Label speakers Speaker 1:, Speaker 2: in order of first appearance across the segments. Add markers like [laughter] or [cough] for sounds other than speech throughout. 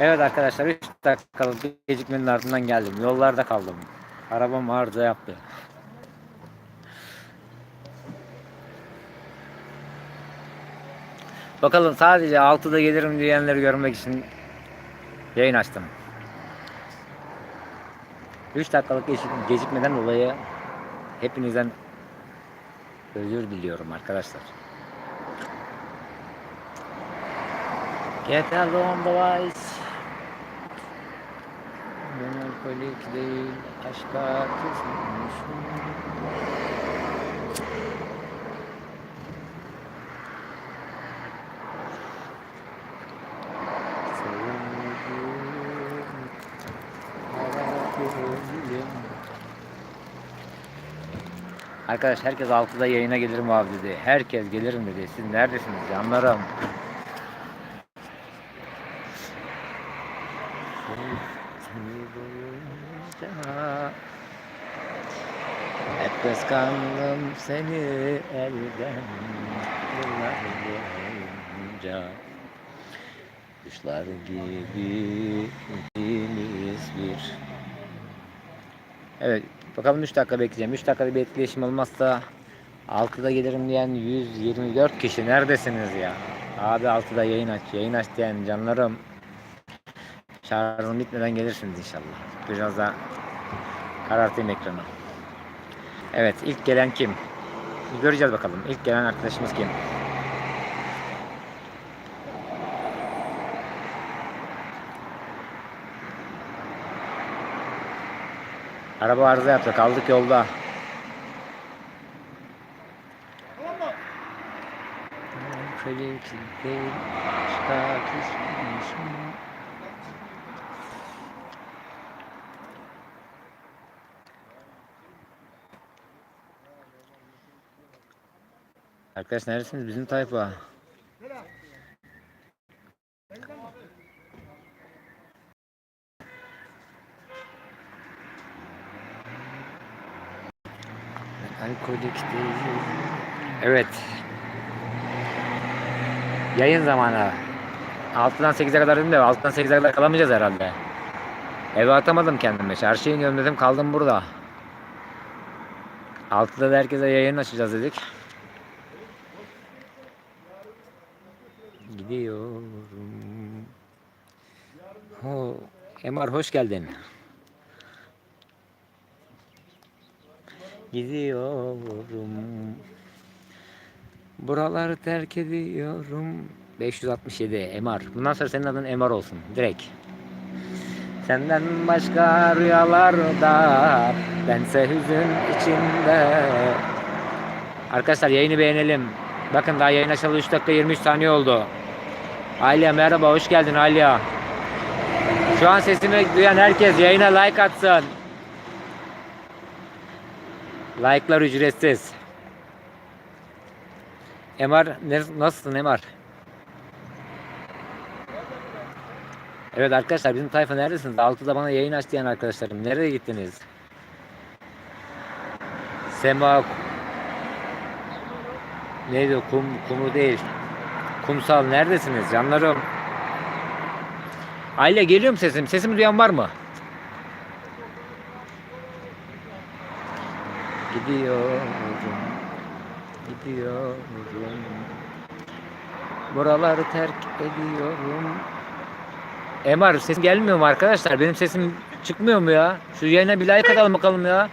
Speaker 1: Evet arkadaşlar 3 dakikalık gecikmenin ardından geldim. Yollarda kaldım. Arabam arıza yaptı. Bakalım sadece 6'da gelirim diyenleri görmek için yayın açtım. 3 dakikalık gecik- gecikmeden dolayı hepinizden özür diliyorum arkadaşlar. Get along the. Alkolik değil, aşka küsmüşüm. Arkadaş herkes 6'da yayına gelirim abi dedi. Herkes gelirim dedi. Siz neredesiniz canlarım? Seni boyunca Hep kıskandım seni elden Yıllar boyunca Kuşlar gibi ikimiz bir Evet bakalım 3 dakika bekleyeceğim 3 dakikada bir etkileşim olmazsa 6'da gelirim diyen 124 kişi neredesiniz ya? Abi 6'da yayın aç yayın aç diyen canlarım Şarjım bitmeden gelirsiniz inşallah. Biraz da karartayım ekranı. Evet ilk gelen kim? Göreceğiz bakalım. İlk gelen arkadaşımız kim? Araba arıza yaptı. Kaldık yolda. Felek değil, aşka küsmüşüm. Arkadaş neredesiniz? Bizim tayfa. Alkolik. Evet. Yayın zamanı. 6'dan 8'e kadar dedim de 6'dan 8'e kadar kalamayacağız herhalde. Eve atamadım kendime. Çarşıya iniyorum dedim kaldım burada. 6'da da herkese yayın açacağız dedik. Gidiyorum. Ho, Emar hoş geldin. Gidiyorum. Buraları terk ediyorum. 567 Emar. Bundan sonra senin adın Emar olsun. Direkt. Senden başka rüyalarda bense hüzün içinde. Arkadaşlar yayını beğenelim. Bakın daha yayın açalı 3 dakika 23 saniye oldu. Alya merhaba hoş geldin Alya. Şu an sesimi duyan herkes yayına like atsın. Like'lar ücretsiz. Emar nasılsın Emar? Evet arkadaşlar bizim tayfa neredesiniz? 6'da bana yayın aç diyen arkadaşlarım. Nereye gittiniz? Sema Neydi o? kum kumu değil. Kumsal neredesiniz canlarım? Aile geliyor mu sesim? Sesimi duyan var mı? Gidiyorum. Gidiyorum. Buraları terk ediyorum. Emar sesim gelmiyor mu arkadaşlar? Benim sesim çıkmıyor mu ya? Şu yayına bir like atalım bakalım ya.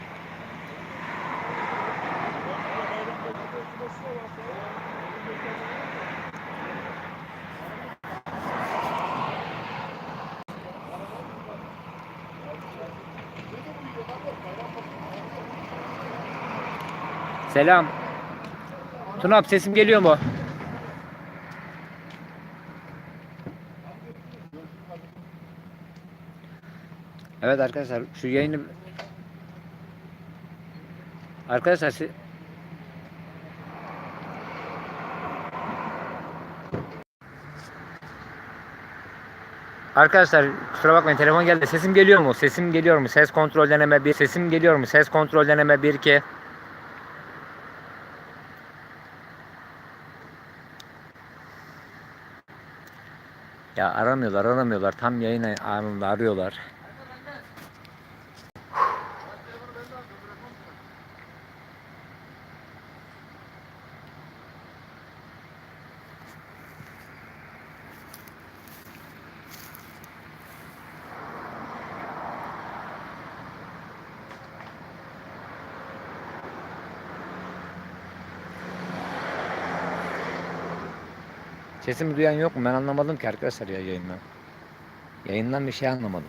Speaker 1: Selam. Tunap sesim geliyor mu? Evet arkadaşlar şu yayını Arkadaşlar si- Arkadaşlar kusura bakmayın telefon geldi. Sesim geliyor mu? Sesim geliyor mu? Ses kontrol deneme 1. Sesim geliyor mu? Ses kontrol deneme 1 2. aramıyorlar aramıyorlar. Tam yayın anında arıyorlar. Sesimi duyan yok mu? Ben anlamadım ki arkadaşlar ya yayından. Yayından bir şey anlamadım.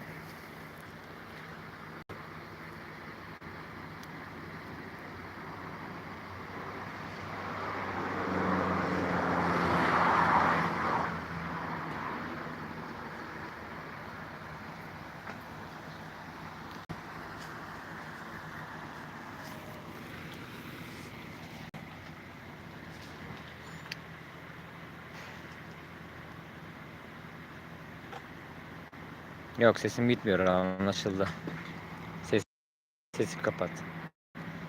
Speaker 1: Yok sesim gitmiyor anlaşıldı. Ses sesi kapat.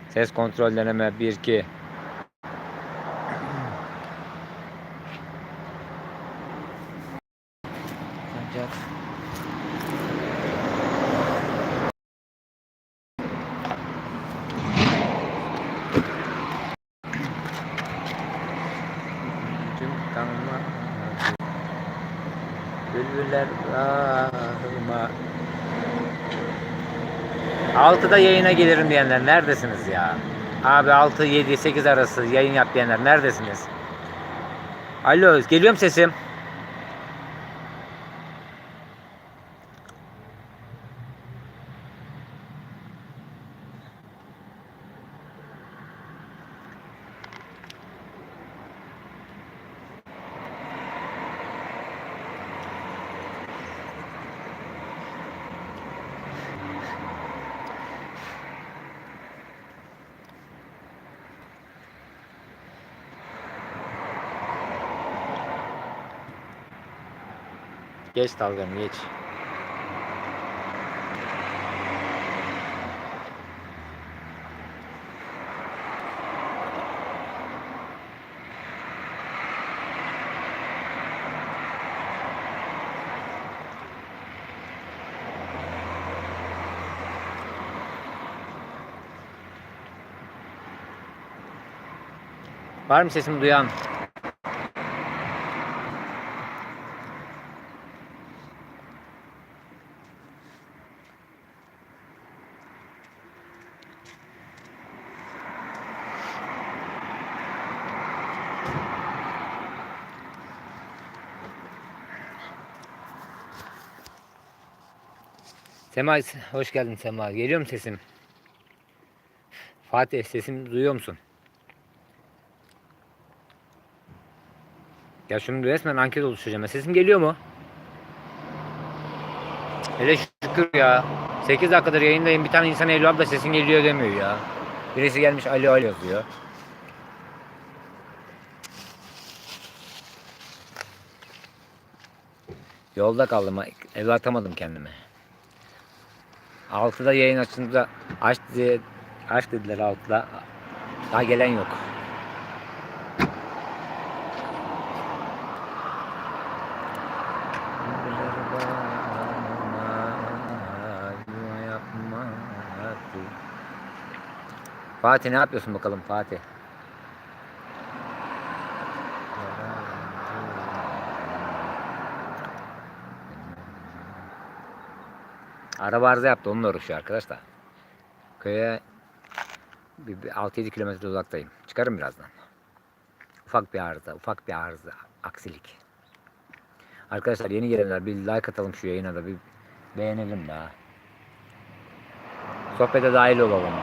Speaker 1: Ses kontrol deneme 1 2. Ancak Tüm kanlar Bülbüller ahıma 6'da yayına gelirim diyenler neredesiniz ya? Abi 6, 7, 8 arası yayın yap diyenler neredesiniz? Alo geliyorum sesim. Geç dalgam geç. Var mı sesimi duyan? Sema hoş geldin Sema. Geliyor mu sesim? Fatih sesimi duyuyor musun? Ya şimdi resmen anket oluşturacağım. Sesim geliyor mu? Hele şükür ya. 8 dakikadır yayındayım. Bir tane insan Eylül abla sesin geliyor demiyor ya. Birisi gelmiş alo alo yazıyor. Yolda kaldım. Eve atamadım kendimi. 6'da yayın açınca aç diye aç dediler 6'da. Daha gelen yok. Fatih ne yapıyorsun bakalım Fatih? Araba arıza yaptı onunla uğraşıyor arkadaşlar. Köye bir, bir 6-7 kilometre uzaktayım. Çıkarım birazdan. Ufak bir arıza, ufak bir arıza, aksilik. Arkadaşlar yeni gelenler bir like atalım şu yayına da bir beğenelim daha. Sohbete dahil olalım.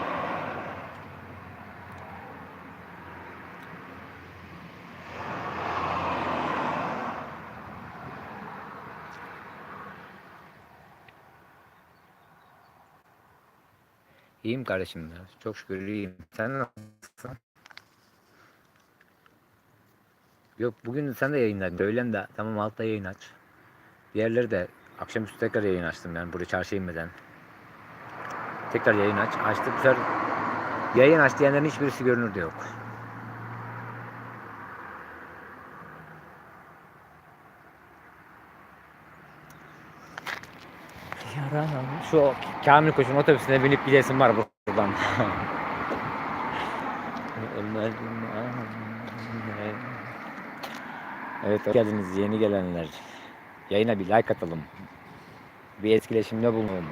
Speaker 1: İyiyim kardeşim. Çok şükür iyiyim. Sen nasılsın? Yok bugün sen de yayınladın. Öğlen de tamam altta yayın aç. Diğerleri de akşamüstü tekrar yayın açtım yani buraya çarşıya inmeden. Tekrar yayın aç. Açtık bu sefer yayın aç diyenlerin hiçbirisi görünürde yok. Yaralan. Şu Kamil Koç'un otobüsüne binip gidesim var buradan. [laughs] Evet geldiniz yeni gelenler. Yayına bir like atalım. Bir etkileşimde bulunalım.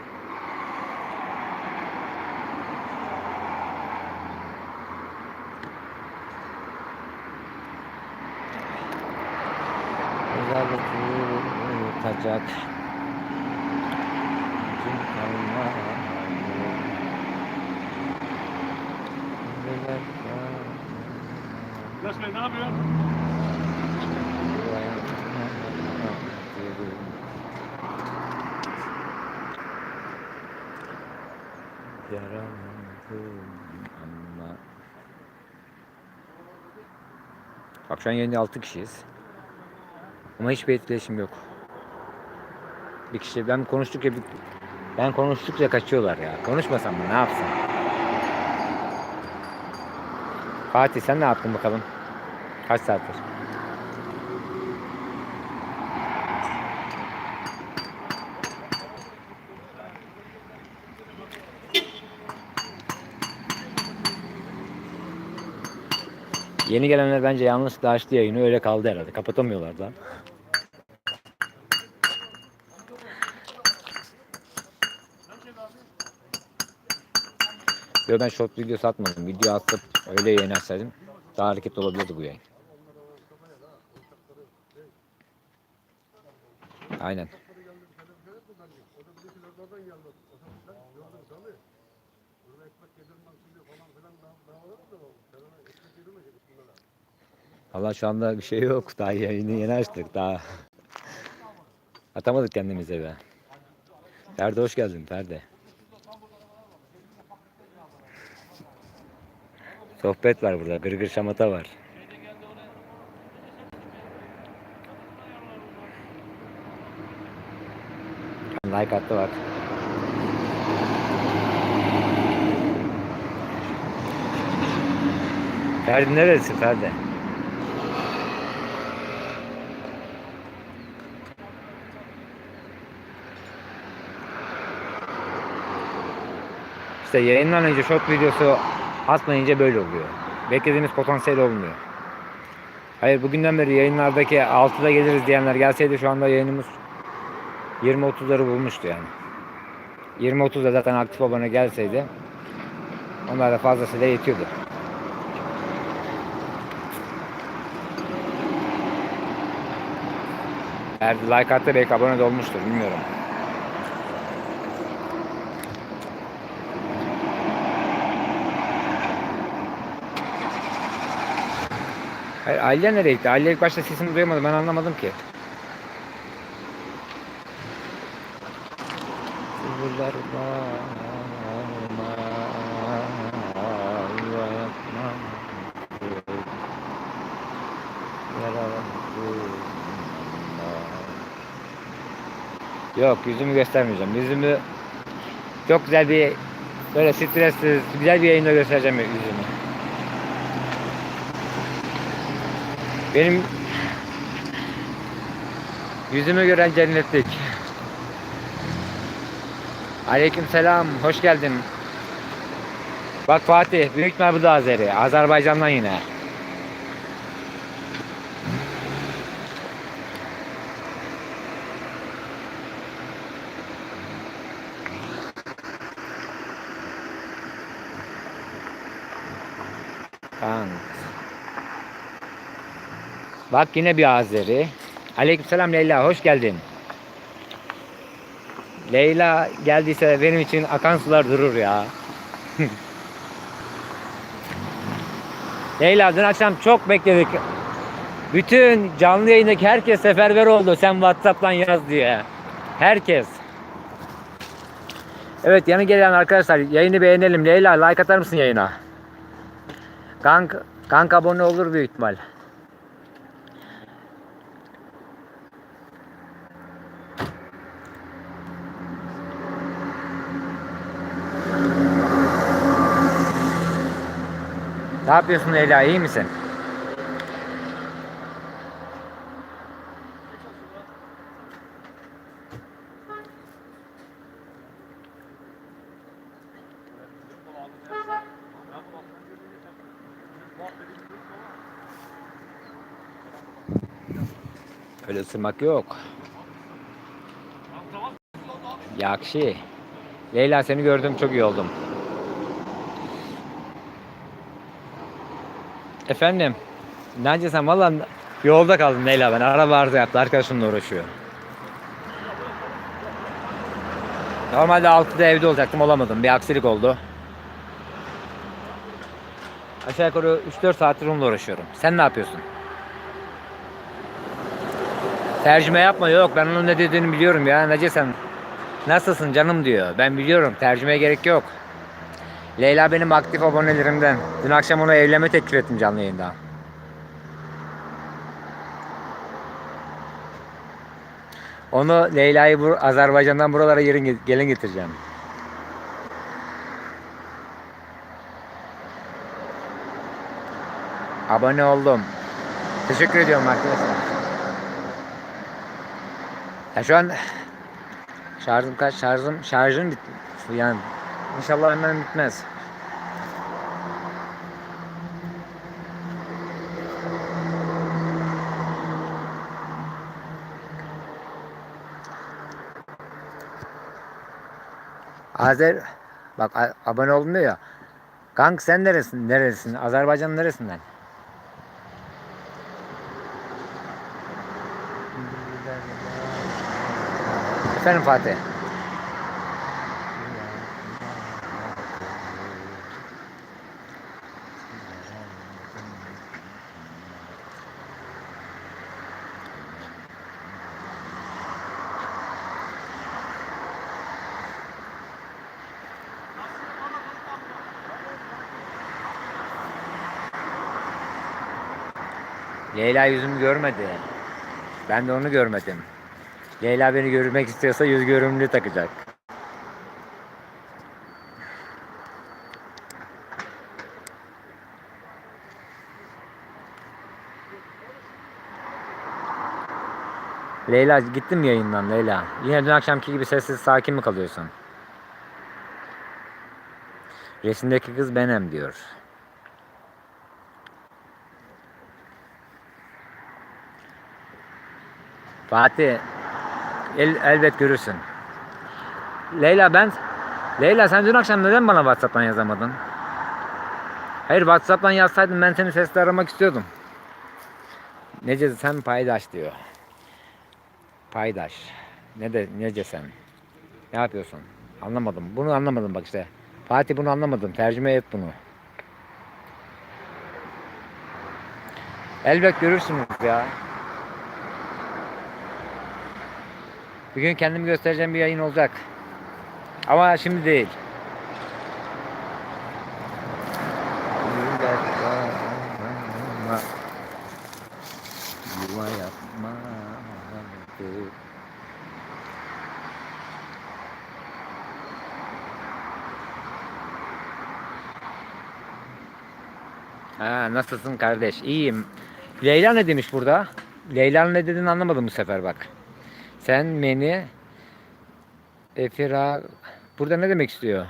Speaker 1: Özellikle utacak. Bütün kalmadı.
Speaker 2: Yaş Bey ne yapıyorsun?
Speaker 1: Yaralandım ama Bak şu an yayında 6 kişiyiz. Ama hiçbir etkileşim yok. Bir kişi ben konuştukça bir, ben konuştukça kaçıyorlar ya. Konuşmasam mı ne yapsam? Fatih sen ne yaptın bakalım? Kaç saattir? Yeni gelenler bence yanlışlıkla açtı yayını öyle kaldı herhalde. Kapatamıyorlar da. Yo ben short video satmadım. Video atıp öyle yayın açsaydım daha hareketli olabilirdi bu yayın. Aynen. Valla şu anda bir şey yok. Daha yayını yeni açtık. Daha atamadık kendimize be. Ferdi hoş geldin Ferdi. Sohbet var burada. Gırgır şamata var. Like attı. Ferdi neresi Ferdi? İşte yayından önce short videosu atmayınca böyle oluyor. Beklediğimiz potansiyel olmuyor. Hayır bugünden beri yayınlardaki 6'da geliriz diyenler gelseydi şu anda yayınımız 20-30'ları bulmuştu yani. 20-30'da zaten aktif abone gelseydi onlar da fazlasıyla yetiyordu. Eğer like attı belki abone de olmuştur bilmiyorum. Hayır Aliye nereye gitti? Aliye ilk başta sesini duyamadım ben anlamadım ki. Yok yüzümü göstermeyeceğim. Yüzümü çok güzel bir böyle stressiz güzel bir yayında göstereceğim yüzümü. Benim yüzümü gören cennetlik. Aleyküm selam, hoş geldin. Bak Fatih, büyük ihtimal bu da Azeri. Azerbaycan'dan yine. Bak yine bir Azeri. Aleykümselam Leyla, hoş geldin. Leyla geldiyse benim için akan sular durur ya. Leyla dün akşam çok bekledik. Bütün canlı yayındaki herkes seferber oldu. Sen Whatsapp'tan yaz diye. Herkes. Evet yanı gelen arkadaşlar yayını beğenelim. Leyla like atar mısın yayına? Kanka, kanka abone olur büyük ihtimal. Ne yapıyorsun Leyla iyi misin? Öyle ısırmak yok. Yakşı. Leyla seni gördüm çok iyi oldum. Efendim. Bence sen valla yolda kaldın Leyla ben. Araba arıza yaptı. Arkadaşımla uğraşıyor. Normalde 6'da evde olacaktım olamadım. Bir aksilik oldu. Aşağı yukarı 3-4 saattir onunla uğraşıyorum. Sen ne yapıyorsun? Tercüme yapma yok ben onun ne dediğini biliyorum ya. Nece sen nasılsın canım diyor. Ben biliyorum tercümeye gerek yok. Leyla benim aktif abonelerimden. Dün akşam ona evlenme teklif ettim canlı yayında. Onu Leyla'yı bu Azerbaycan'dan buralara gelin, gelin getireceğim. Abone oldum. Teşekkür ediyorum arkadaşlar. Ya şu an şarjım kaç? Şarjım şarjım bit yani inşallah hemen bitmez. Azer bak abone oldum diyor ya. Kank sen neresin? Neresin? Azerbaycan'ın neresinden? Efendim Fatih. Leyla yüzümü görmedi. Ben de onu görmedim. Leyla beni görmek istiyorsa yüz görümlü takacak. Leyla gittim yayından Leyla? Yine dün akşamki gibi sessiz sakin mi kalıyorsun? Resimdeki kız benim diyor. Fatih el, elbet görürsün. Leyla ben Leyla sen dün akşam neden bana WhatsApp'tan yazamadın? Hayır WhatsApp'tan yazsaydın ben seni sesle aramak istiyordum. Nece sen paydaş diyor. Paydaş. Ne de nece sen? Ne yapıyorsun? Anlamadım. Bunu anlamadım bak işte. Fatih bunu anlamadım. Tercüme et bunu. Elbet görürsünüz ya. Bir gün kendimi göstereceğim bir yayın olacak. Ama şimdi değil. Yuva yapma. Ha, nasılsın kardeş? İyiyim. Leyla ne demiş burada? Leyla'nın ne dediğini anlamadım bu sefer bak. Sen beni Efira burada ne demek istiyor?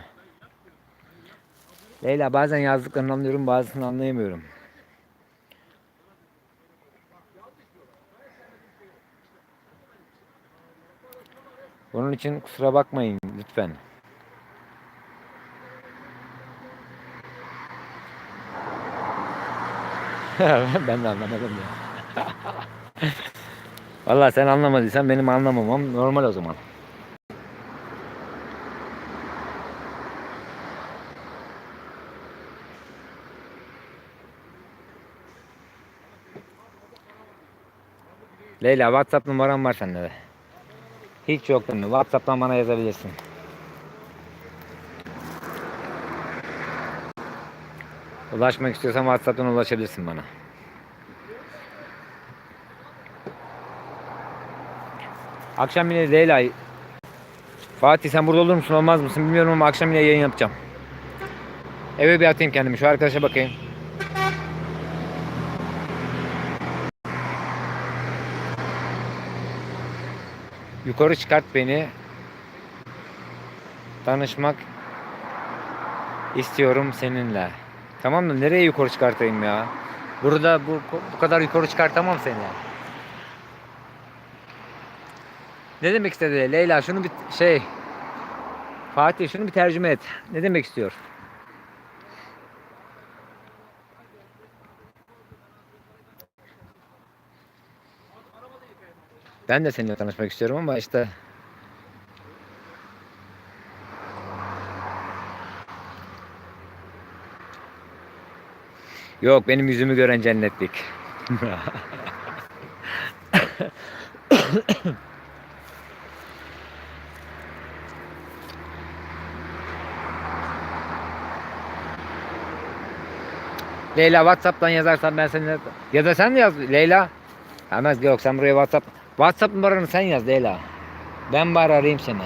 Speaker 1: Leyla bazen yazdıklarını anlıyorum bazısını anlayamıyorum. Bunun için kusura bakmayın lütfen. [laughs] ben de anlamadım ya. [laughs] Vallahi sen anlamadıysan benim anlamamam normal o zaman. Leyla WhatsApp numaram var sende de. Hiç yok değil mi? WhatsApp'tan bana yazabilirsin. Ulaşmak istiyorsan WhatsApp'tan ulaşabilirsin bana. Akşam yine Leyla Fatih sen burada olur musun olmaz mısın bilmiyorum ama akşam yine yayın yapacağım. Eve bir atayım kendimi şu arkadaşa bakayım. Yukarı çıkart beni. Tanışmak istiyorum seninle. Tamam mı? Nereye yukarı çıkartayım ya? Burada bu, bu kadar yukarı çıkartamam seni. Ne demek istedi? Leyla şunu bir şey Fatih şunu bir tercüme et. Ne demek istiyor? Ben de seninle tanışmak istiyorum ama işte Yok benim yüzümü gören cennetlik. [laughs] [laughs] Leyla WhatsApp'tan yazarsan ben seninle ya da sen yaz Leyla. Hemen yok sen buraya WhatsApp WhatsApp numaranı sen yaz Leyla. Ben bari arayayım seni. [sighs]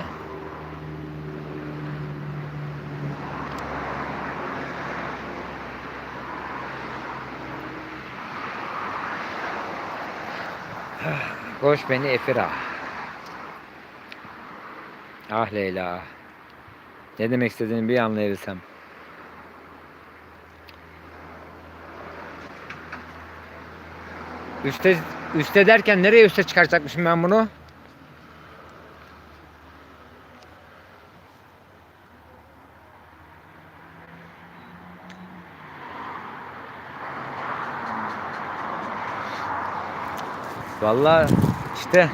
Speaker 1: Koş beni Efira. Ah Leyla. Ne demek istediğini bir anlayabilsem. Üste, üste derken nereye üste çıkartacakmışım ben bunu? Vallahi işte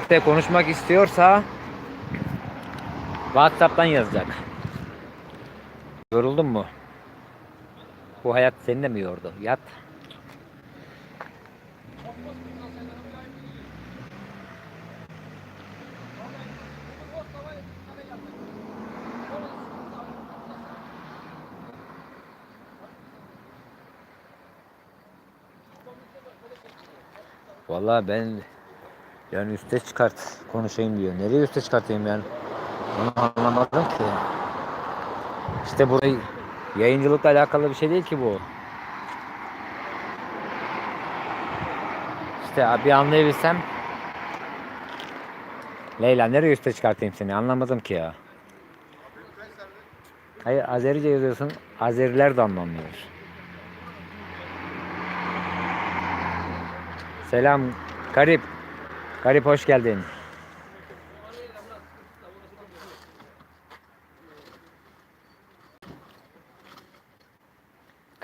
Speaker 1: işte konuşmak istiyorsa WhatsApp'tan yazacak. Yoruldun mu? Bu hayat seni de mi yordu? Yat. Vallahi ben yani üste çıkart konuşayım diyor. Nereye üste çıkartayım yani? Onu anlamadım ki. İşte burayı yayıncılıkla alakalı bir şey değil ki bu. İşte abi anlayabilsem Leyla nereye üste çıkartayım seni anlamadım ki ya. Hayır Azerice yazıyorsun Azeriler de anlamıyor. Selam Garip. Garip hoş geldin.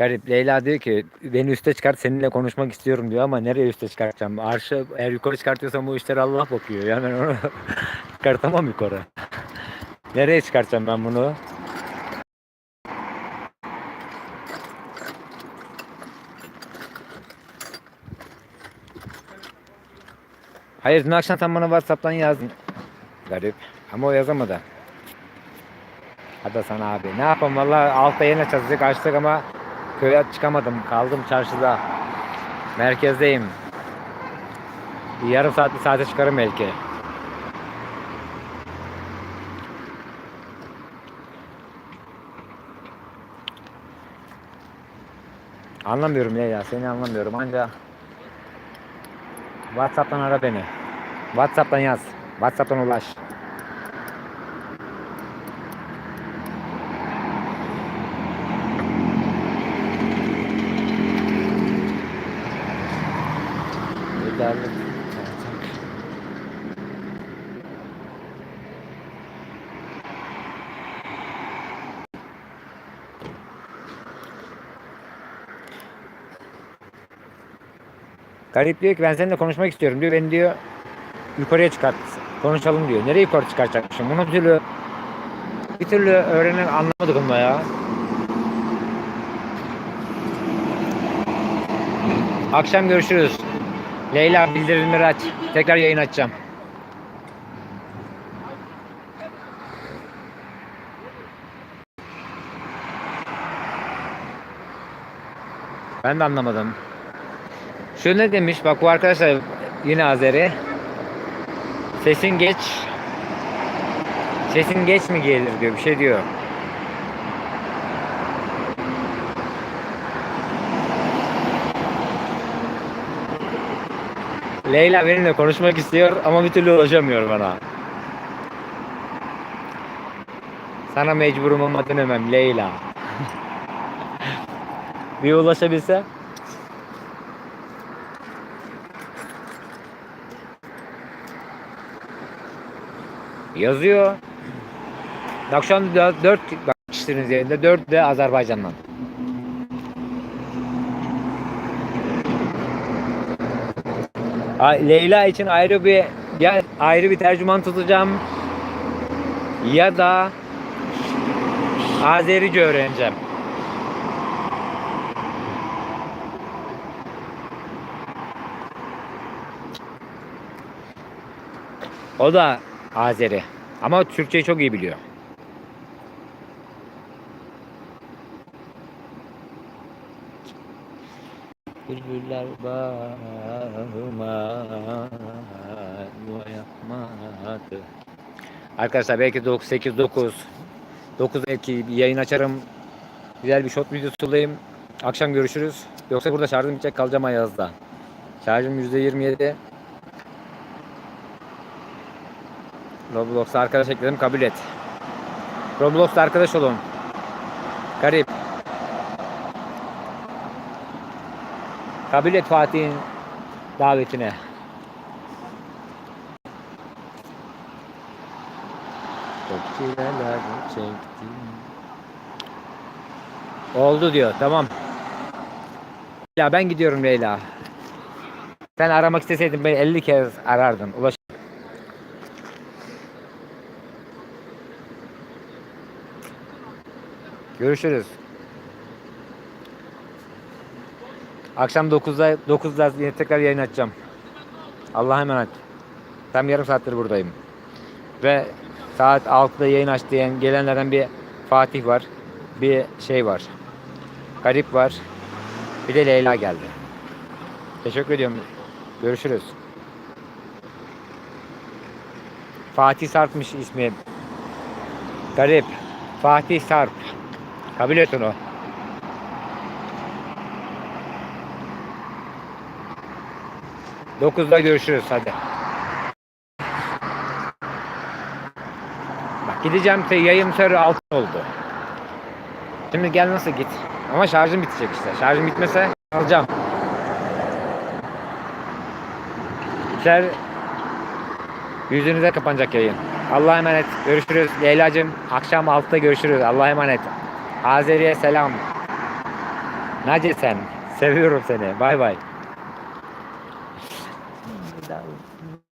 Speaker 1: Garip Leyla diyor ki beni üste çıkart seninle konuşmak istiyorum diyor ama nereye üste çıkartacağım? Arşı eğer yukarı çıkartıyorsam bu işleri Allah bakıyor. Yani ben onu [laughs] çıkartamam yukarı. Nereye çıkartacağım ben bunu? Hayır dün akşam sen bana Whatsapp'tan yazdın. Garip. Ama o yazamadı. Hadi sana abi. Ne yapalım valla altta yine çatacak açtık ama köye çıkamadım. Kaldım çarşıda. Merkezdeyim. Bir yarım saat bir saate çıkarım belki. Anlamıyorum ya ya seni anlamıyorum anca Whatsapp'tan ara beni. Whatsapp'tan yaz. Whatsapp'tan ulaş. Garip diyor ki ben seninle konuşmak istiyorum diyor. Beni diyor yukarıya çıkart. Konuşalım diyor. Nereye yukarı çıkartacakmışım? Bunu bir türlü bir türlü öğrenen anlamadık onu ya. Akşam görüşürüz. Leyla bildirimleri aç. Tekrar yayın açacağım. Ben de anlamadım. Ne demiş? Bak bu arkadaşlar yine Azeri. Sesin geç. Sesin geç mi gelir diyor. Bir şey diyor. Leyla benimle konuşmak istiyor ama bir türlü ulaşamıyor bana. Sana mecburum ama dönemem Leyla. [laughs] bir ulaşabilse Yazıyor. Bak şu an 4 kişisiniz yerinde 4 de Azerbaycan'dan. Ay- Leyla için ayrı bir ya ayrı bir tercüman tutacağım ya da Azerice öğreneceğim. O da Azeri. Ama Türkçeyi çok iyi biliyor. Bülbüller bağıma yapmadı. Arkadaşlar belki 9, 8, 9 9 belki yayın açarım. Güzel bir shot videosu sulayayım. Akşam görüşürüz. Yoksa burada şarjım bitecek kalacağım Ayaz'da. Şarjım %27. Roblox'ta arkadaş ekledim kabul et. Roblox'ta arkadaş olun. Garip. Kabul et Fatih'in davetine. Oldu diyor. Tamam. Ya ben gidiyorum Leyla. Sen aramak isteseydin beni 50 kez arardın. Ulaş Görüşürüz. Akşam 9'da 9'da yine tekrar yayın açacağım. Allah'a emanet. Tam yarım saattir buradayım. Ve saat 6'da yayın aç diyen gelenlerden bir Fatih var. Bir şey var. Garip var. Bir de Leyla geldi. Teşekkür ediyorum. Görüşürüz. Fatih Sarp'mış ismi. Garip. Fatih Sarp. Kabul et onu. Dokuzda görüşürüz hadi. Bak gideceğim te yayın sarı altı oldu. Şimdi gel nasıl git. Ama şarjım bitecek işte. Şarjım bitmese alacağım. İçer yüzünüze kapanacak yayın. Allah'a emanet. Görüşürüz. Leyla'cığım akşam 6'da görüşürüz. Allah'a emanet. Azeri'ye selam. Nace sen. Seviyorum seni. Bay bay.